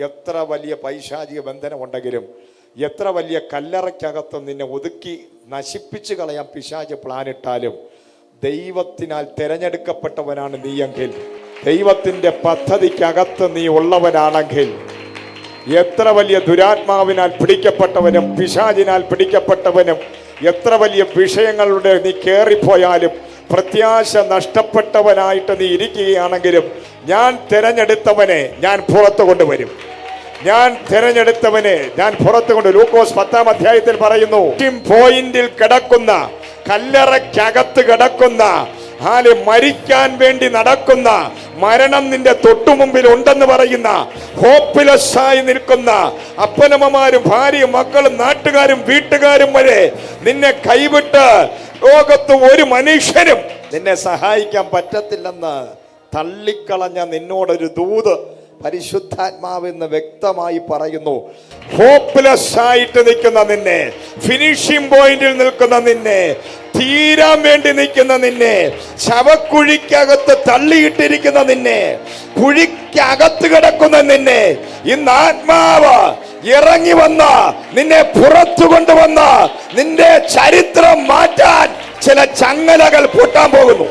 എത്ര വലിയ പൈശാചിക ബന്ധനമുണ്ടെങ്കിലും എത്ര വലിയ കല്ലറയ്ക്കകത്ത് നിന്നെ ഒതുക്കി നശിപ്പിച്ചു കളയാൻ പിശാച് പ്ലാനിട്ടാലും ദൈവത്തിനാൽ തിരഞ്ഞെടുക്കപ്പെട്ടവനാണ് നീയെങ്കിൽ. ദൈവത്തിന്റെ പദ്ധതിക്കകത്ത് നീ ഉള്ളവനാണെങ്കിൽ. എത്ര വലിയ ദുരാത്മാവിനാൽ പിടിക്കപ്പെട്ടവനും പിശാചിനാൽ പിടിക്കപ്പെട്ടവനും എത്ര വലിയ വിഷയങ്ങളുടെ നീ കയറിപ്പോയാലും പ്രത്യാശ നഷ്ടപ്പെട്ടവനായിട്ട് നീ ഇരിക്കുകയാണെങ്കിലും ഞാൻ തിരഞ്ഞെടുത്തവനെ ഞാൻ പുറത്തു കൊണ്ടുവരും. ഞാൻ തിരഞ്ഞെടുത്തവനെ ഞാൻ പുറത്തു കൊണ്ട് ലൂക്കോസ് പത്താം അധ്യായത്തിൽ പറയുന്നു പോയിന്റിൽ കിടക്കുന്ന കല്ലറയ്ക്കകത്ത് കിടക്കുന്ന ആൽ മരിക്കാൻ വേണ്ടി നടക്കുന്ന മരണം നിന്റെ തൊട്ടുമുമ്പിൽ ഉണ്ടെന്ന് പറയുന്ന ഹോപ്പ്ലെസ് ആയി നിൽക്കുന്ന അപ്പനമ്മമാരും ഭാര്യയും മക്കളും നാട്ടുകാരും വീട്ടുകാരും വരെ നിന്നെ കൈവിട്ട് ലോകത്ത് ഒരു മനുഷ്യനും നിന്നെ സഹായിക്കാൻ പറ്റത്തില്ലെന്ന് തള്ളിക്കളഞ്ഞ നിന്നോടൊരു ദൂത് പരിശുദ്ധാത്മാവെന്ന് വ്യക്തമായി പറയുന്നു. ഹോപ്പ്ലെസ് ആയിട്ട് നിൽക്കുന്ന നിന്നെ ഫിനിഷിംഗ് പോയിന്റിൽ നിൽക്കുന്ന നിന്നെ തീരാൻ വേണ്ടി നിൽക്കുന്ന നിന്നെ ശവക്കുഴിക്കകത്ത് തള്ളിയിട്ടിരിക്കുന്ന നിന്നെ കുഴിക്കകത്ത് കിടക്കുന്ന നിന്നെ ഇന്ന് ആത്മാവ് ഇറങ്ങി വന്ന നിന്നെ പുറത്തു കൊണ്ടുവന്ന നിന്റെ ചരിത്രം മാറ്റാൻ ചില ചങ്ങലകൾ പൊട്ടാൻ പോകുന്നു.